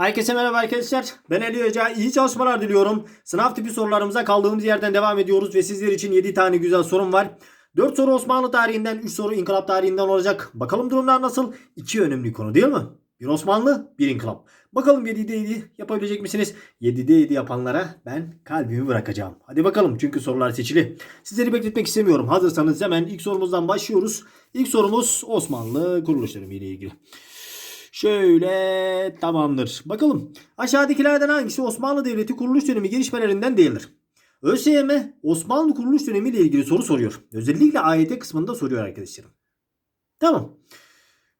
Herkese merhaba arkadaşlar. Ben Ali Hoca. İyi çalışmalar diliyorum. Sınav tipi sorularımıza kaldığımız yerden devam ediyoruz ve sizler için 7 tane güzel sorum var. 4 soru Osmanlı tarihinden, 3 soru inkılap tarihinden olacak. Bakalım durumlar nasıl? 2 önemli konu değil mi? Bir Osmanlı, bir inkılap. Bakalım 7'de 7 yapabilecek misiniz? 7'de 7 yapanlara ben kalbimi bırakacağım. Hadi bakalım çünkü sorular seçili. Sizleri bekletmek istemiyorum. Hazırsanız hemen ilk sorumuzdan başlıyoruz. İlk sorumuz Osmanlı kuruluş dönemiyle ilgili. Şöyle tamamdır. Bakalım aşağıdakilerden hangisi Osmanlı Devleti kuruluş dönemi gelişmelerinden değildir? ÖSYM Osmanlı kuruluş dönemi ile ilgili soru soruyor. Özellikle AYT kısmında soruyor arkadaşlarım. Tamam.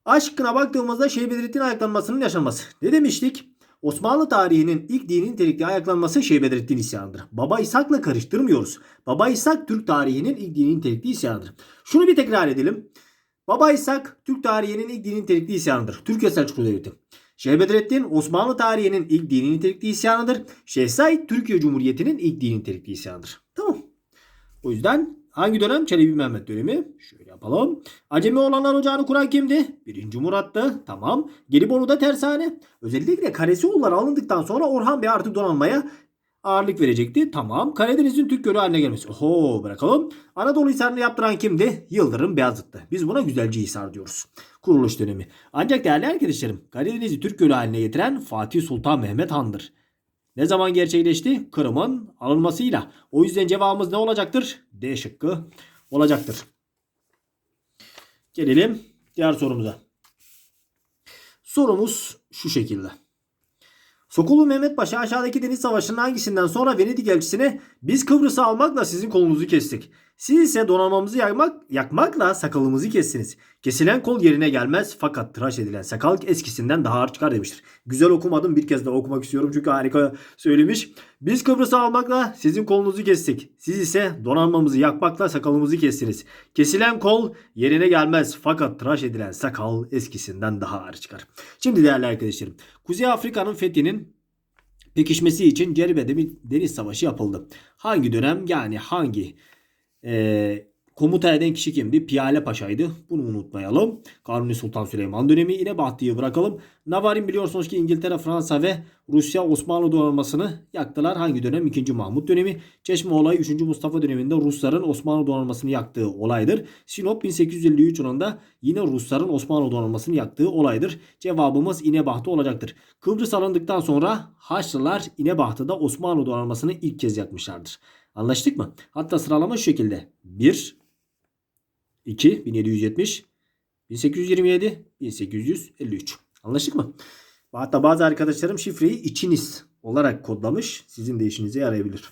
Aşkına baktığımızda Şeyh ayaklanmasının yaşanması. Ne demiştik? Osmanlı tarihinin ilk dini nitelikli ayaklanması Şeyh Bedrettin isyanıdır. Baba İshak'la karıştırmıyoruz. Baba İshak Türk tarihinin ilk dini nitelikli isyanıdır. Şunu bir tekrar edelim. Baba İshak Türk tarihinin ilk dini nitelikli isyanıdır. Türkiye Selçuklu Devleti. Şeyh Bedrettin Osmanlı tarihinin ilk dini nitelikli isyanıdır. Şeyh Said Türkiye Cumhuriyeti'nin ilk dini nitelikli isyanıdır. Tamam. O yüzden hangi dönem? Çelebi Mehmet dönemi. Şöyle yapalım. Acemi olanlar ocağını kuran kimdi? Birinci Murat'tı. Tamam. Gelibolu'da tersane. Özellikle Karesioğulları alındıktan sonra Orhan Bey artık donanmaya ağırlık verecekti. Tamam. Karadeniz'in Türk Gölü haline gelmesi. Oho bırakalım. Anadolu Hisarı'nı yaptıran kimdi? Yıldırım Beyazıt'tı. Biz buna Güzelce Hisar diyoruz. Kuruluş dönemi. Ancak değerli arkadaşlarım Karadeniz'i Türk Gölü haline getiren Fatih Sultan Mehmet Han'dır. Ne zaman gerçekleşti? Kırım'ın alınmasıyla. O yüzden cevabımız ne olacaktır? D şıkkı olacaktır. Gelelim diğer sorumuza. Sorumuz şu şekilde. Sokulu Mehmet Paşa aşağıdaki deniz savaşının hangisinden sonra Venedik elçisine biz Kıbrıs'ı almakla sizin kolunuzu kestik. Siz ise donanmamızı yakmak, yakmakla sakalımızı kestiniz. Kesilen kol yerine gelmez fakat tıraş edilen sakal eskisinden daha ağır çıkar demiştir. Güzel okumadım bir kez daha okumak istiyorum çünkü harika söylemiş. Biz Kıbrıs'ı almakla sizin kolunuzu kestik. Siz ise donanmamızı yakmakla sakalımızı kestiniz. Kesilen kol yerine gelmez fakat tıraş edilen sakal eskisinden daha ağır çıkar. Şimdi değerli arkadaşlarım Kuzey Afrika'nın fethinin pekişmesi için Ceribe'de bir deniz savaşı yapıldı. Hangi dönem yani hangi e, komuta eden kişi kimdi? Piyale Paşa'ydı. Bunu unutmayalım. Kanuni Sultan Süleyman dönemi yine Bahti'yi bırakalım. Navarin biliyorsunuz ki İngiltere, Fransa ve Rusya Osmanlı donanmasını yaktılar. Hangi dönem? 2. Mahmut dönemi. Çeşme olayı 3. Mustafa döneminde Rusların Osmanlı donanmasını yaktığı olaydır. Sinop 1853 yılında yine Rusların Osmanlı donanmasını yaktığı olaydır. Cevabımız İnebahtı olacaktır. Kıbrıs alındıktan sonra Haçlılar İnebahtы'da Osmanlı donanmasını ilk kez yakmışlardır. Anlaştık mı? Hatta sıralama şu şekilde. 1 2 1770 1827 1853. Anlaştık mı? Hatta bazı arkadaşlarım şifreyi içiniz olarak kodlamış. Sizin de işinize yarayabilir.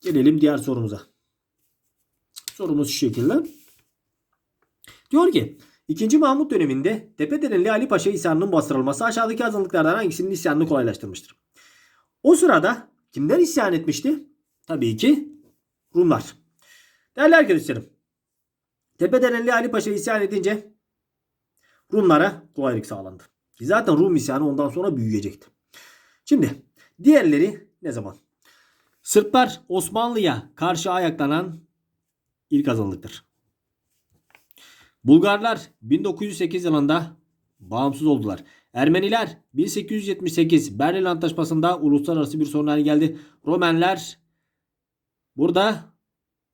Gelelim diğer sorumuza. Sorumuz şu şekilde. Diyor ki 2. Mahmut döneminde Tepederenli Ali Paşa isyanının bastırılması aşağıdaki azınlıklardan hangisinin isyanını kolaylaştırmıştır? O sırada kimler isyan etmişti? Tabii ki Rumlar. Değerli arkadaşlarım. Tepederenli Ali Paşa isyan edince Rumlara kolaylık sağlandı. Zaten Rum isyanı ondan sonra büyüyecekti. Şimdi diğerleri ne zaman? Sırplar Osmanlı'ya karşı ayaklanan ilk azınlıktır. Bulgarlar 1908 yılında bağımsız oldular. Ermeniler 1878 Berlin Antlaşması'nda uluslararası bir sorun haline geldi. Romenler burada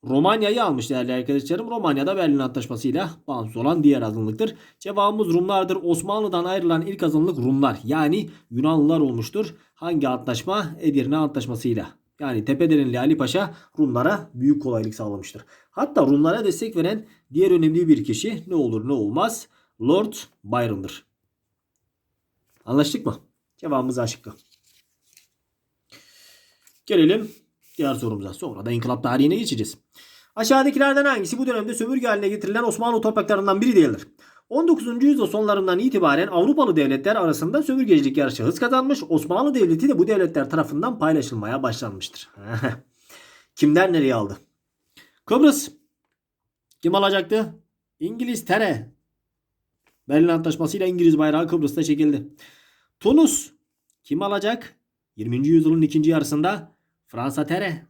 Romanya'yı almış değerli arkadaşlarım. Romanya'da Berlin Antlaşması'yla bağımsız olan diğer azınlıktır. Cevabımız Rumlardır. Osmanlı'dan ayrılan ilk azınlık Rumlar. Yani Yunanlılar olmuştur. Hangi antlaşma? Edirne Antlaşması'yla. Yani Tepederenli Ali Paşa Rumlara büyük kolaylık sağlamıştır. Hatta Rumlara destek veren diğer önemli bir kişi ne olur ne olmaz Lord Byron'dır. Anlaştık mı? Cevabımız A şıkkı. Gelelim diğer sorumuza. Sonra da inkılap tarihine geçeceğiz. Aşağıdakilerden hangisi bu dönemde sömürge haline getirilen Osmanlı topraklarından biri değildir? 19. yüzyıl sonlarından itibaren Avrupalı devletler arasında sömürgecilik yarışı hız kazanmış. Osmanlı Devleti de bu devletler tarafından paylaşılmaya başlanmıştır. Kimler nereye aldı? Kıbrıs. Kim alacaktı? İngiltere. Berlin Antlaşması'yla İngiliz bayrağı Kıbrıs'ta çekildi. Tunus. Kim alacak? 20. yüzyılın ikinci yarısında Fransa tere.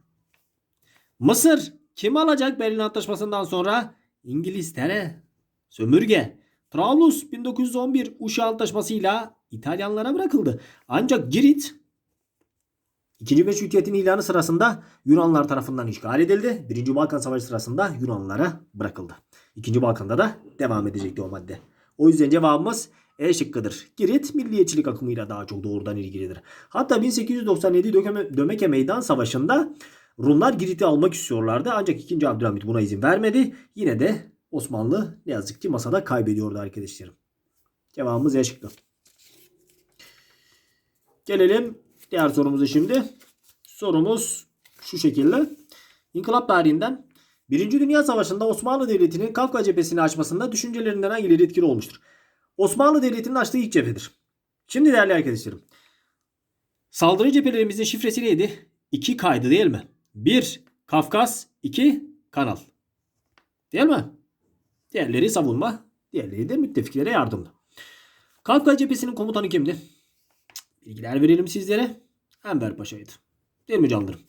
Mısır. Kim alacak Berlin Antlaşması'ndan sonra? İngiltere. Sömürge. Trablus 1911 Uşa Antlaşması'yla İtalyanlara bırakıldı. Ancak Girit 2. Meşrutiyet'in ilanı sırasında Yunanlar tarafından işgal edildi. 1. Balkan Savaşı sırasında Yunanlılara bırakıldı. 2. Balkan'da da devam edecekti o madde. O yüzden cevabımız E şıkkıdır. Girit milliyetçilik akımıyla daha çok doğrudan ilgilidir. Hatta 1897 Dökeme- Dömeke Meydan Savaşı'nda Rumlar Girit'i almak istiyorlardı. Ancak 2. Abdülhamit buna izin vermedi. Yine de Osmanlı ne yazık ki masada kaybediyordu arkadaşlarım. Cevabımız E şıkkı. Gelelim diğer sorumuza şimdi. Sorumuz şu şekilde. İnkılap tarihinden Birinci Dünya Savaşı'nda Osmanlı Devleti'nin Kafka cephesini açmasında düşüncelerinden hangileri etkili olmuştur? Osmanlı Devleti'nin açtığı ilk cephedir. Şimdi değerli arkadaşlarım. Saldırı cephelerimizin şifresi neydi? 2 kaydı değil mi? 1 Kafkas, 2 Kanal. Değil mi? Diğerleri savunma, diğerleri de müttefiklere yardımdı. Kafka cephesinin komutanı kimdi? Bilgiler verelim sizlere. Enver Paşa'ydı. Değil mi canlarım?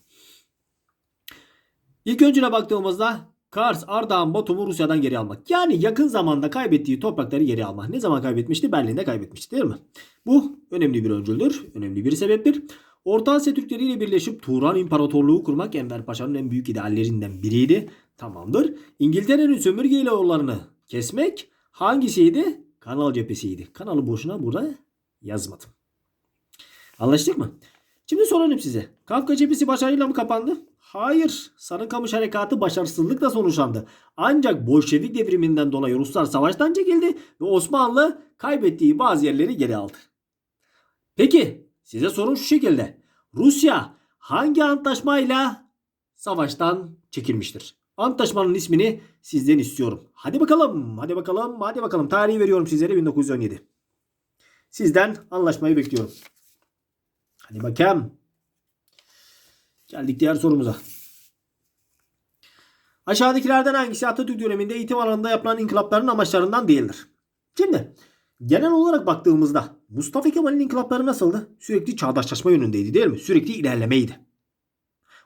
İlk öncüne baktığımızda Kars, Ardahan, Batum'u Rusya'dan geri almak. Yani yakın zamanda kaybettiği toprakları geri almak. Ne zaman kaybetmişti? Berlin'de kaybetmişti değil mi? Bu önemli bir öncüldür. Önemli bir sebeptir. Orta Asya Türkleri ile birleşip Turan İmparatorluğu kurmak Enver Paşa'nın en büyük ideallerinden biriydi. Tamamdır. İngiltere'nin sömürge yollarını kesmek hangisiydi? Kanal cephesiydi. Kanalı boşuna burada yazmadım. Anlaştık mı? Şimdi soralım size. Kafka cephesi başarıyla mı kapandı? Hayır. Sarıkamış harekatı başarısızlıkla sonuçlandı. Ancak Bolşevik devriminden dolayı Ruslar savaştan çekildi ve Osmanlı kaybettiği bazı yerleri geri aldı. Peki size sorun şu şekilde. Rusya hangi antlaşmayla savaştan çekilmiştir? Antlaşmanın ismini sizden istiyorum. Hadi bakalım, hadi bakalım, hadi bakalım. Tarihi veriyorum sizlere 1917. Sizden anlaşmayı bekliyorum. Hadi bakayım. Geldik diğer sorumuza. Aşağıdakilerden hangisi Atatürk döneminde eğitim alanında yapılan inkılapların amaçlarından değildir? Şimdi genel olarak baktığımızda Mustafa Kemal'in inkılapları nasıldı? Sürekli çağdaşlaşma yönündeydi değil mi? Sürekli ilerlemeydi.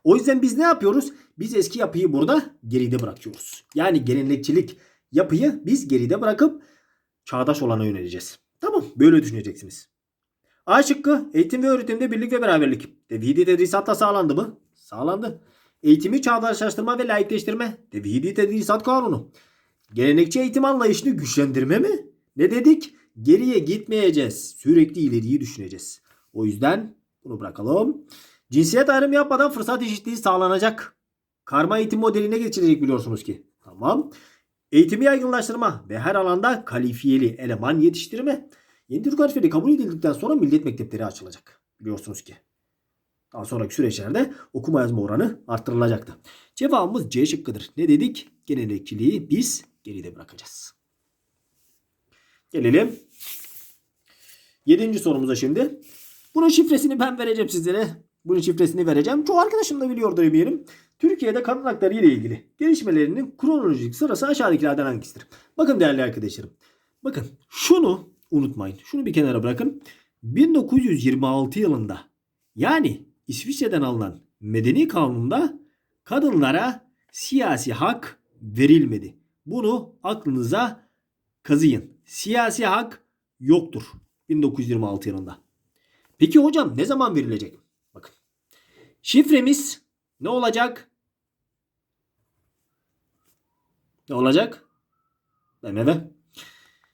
O yüzden biz ne yapıyoruz? Biz eski yapıyı burada geride bırakıyoruz. Yani gelenekçilik yapıyı biz geride bırakıp çağdaş olana yöneleceğiz. Tamam böyle düşüneceksiniz. A şıkkı eğitim ve öğretimde birlik ve beraberlik. Tevhidi tedrisatta sağlandı mı? Sağlandı. Eğitimi çağdaşlaştırma ve layıkleştirme. Tevhidi tedrisat kanunu. Gelenekçi eğitim anlayışını güçlendirme mi? Ne dedik? Geriye gitmeyeceğiz. Sürekli ileriyi düşüneceğiz. O yüzden bunu bırakalım. Cinsiyet ayrımı yapmadan fırsat eşitliği sağlanacak. Karma eğitim modeline geçilecek biliyorsunuz ki. Tamam. Eğitimi yaygınlaştırma ve her alanda kalifiyeli eleman yetiştirme. Yeni Türk harfleri kabul edildikten sonra millet mektepleri açılacak. Biliyorsunuz ki. Daha sonraki süreçlerde okuma yazma oranı arttırılacaktı. Cevabımız C şıkkıdır. Ne dedik? Gelenekçiliği biz geride bırakacağız. Gelelim. Yedinci sorumuza şimdi. Bunun şifresini ben vereceğim sizlere. Bunun şifresini vereceğim. Çoğu arkadaşım da biliyordur eminim. Türkiye'de kadın hakları ile ilgili gelişmelerinin kronolojik sırası aşağıdakilerden hangisidir? Bakın değerli arkadaşlarım. Bakın şunu unutmayın. Şunu bir kenara bırakın. 1926 yılında yani İsviçre'den alınan medeni kanunda kadınlara siyasi hak verilmedi. Bunu aklınıza kazıyın. Siyasi hak yoktur 1926 yılında. Peki hocam ne zaman verilecek? Bakın. Şifremiz ne olacak? Ne olacak? BMW.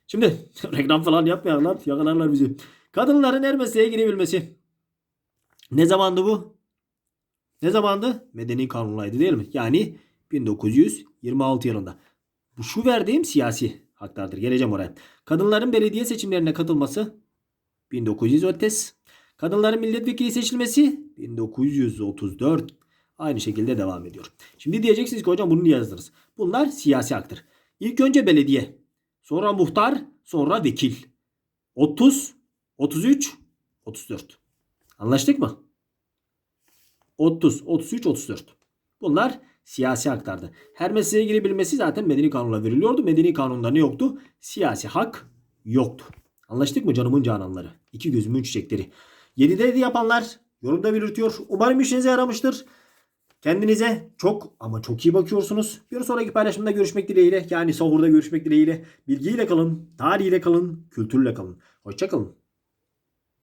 Şimdi reklam falan yapmayalım yakalarlar bizi. Kadınların her mesleğe girebilmesi. Ne zamandı bu? Ne zamandı? Medeni kanunlaydı değil mi? Yani 1926 yılında. Bu şu verdiğim siyasi haklardır. Geleceğim oraya. Kadınların belediye seçimlerine katılması 1930. Kadınların milletvekili seçilmesi 1934. Aynı şekilde devam ediyor. Şimdi diyeceksiniz ki hocam bunu niye yazdınız? Bunlar siyasi haktır. İlk önce belediye, sonra muhtar, sonra vekil. 30, 33, 34. Anlaştık mı? 30, 33, 34. Bunlar siyasi haklardı. Her mesleğe girebilmesi zaten medeni kanunla veriliyordu. Medeni kanunda ne yoktu? Siyasi hak yoktu. Anlaştık mı canımın cananları? İki gözümün çiçekleri. 7'de de yapanlar yorumda belirtiyor. Umarım işinize yaramıştır. Kendinize çok ama çok iyi bakıyorsunuz. Bir sonraki paylaşımda görüşmek dileğiyle yani sahurda görüşmek dileğiyle. Bilgiyle kalın, tarihiyle kalın, kültürle kalın. Hoşçakalın.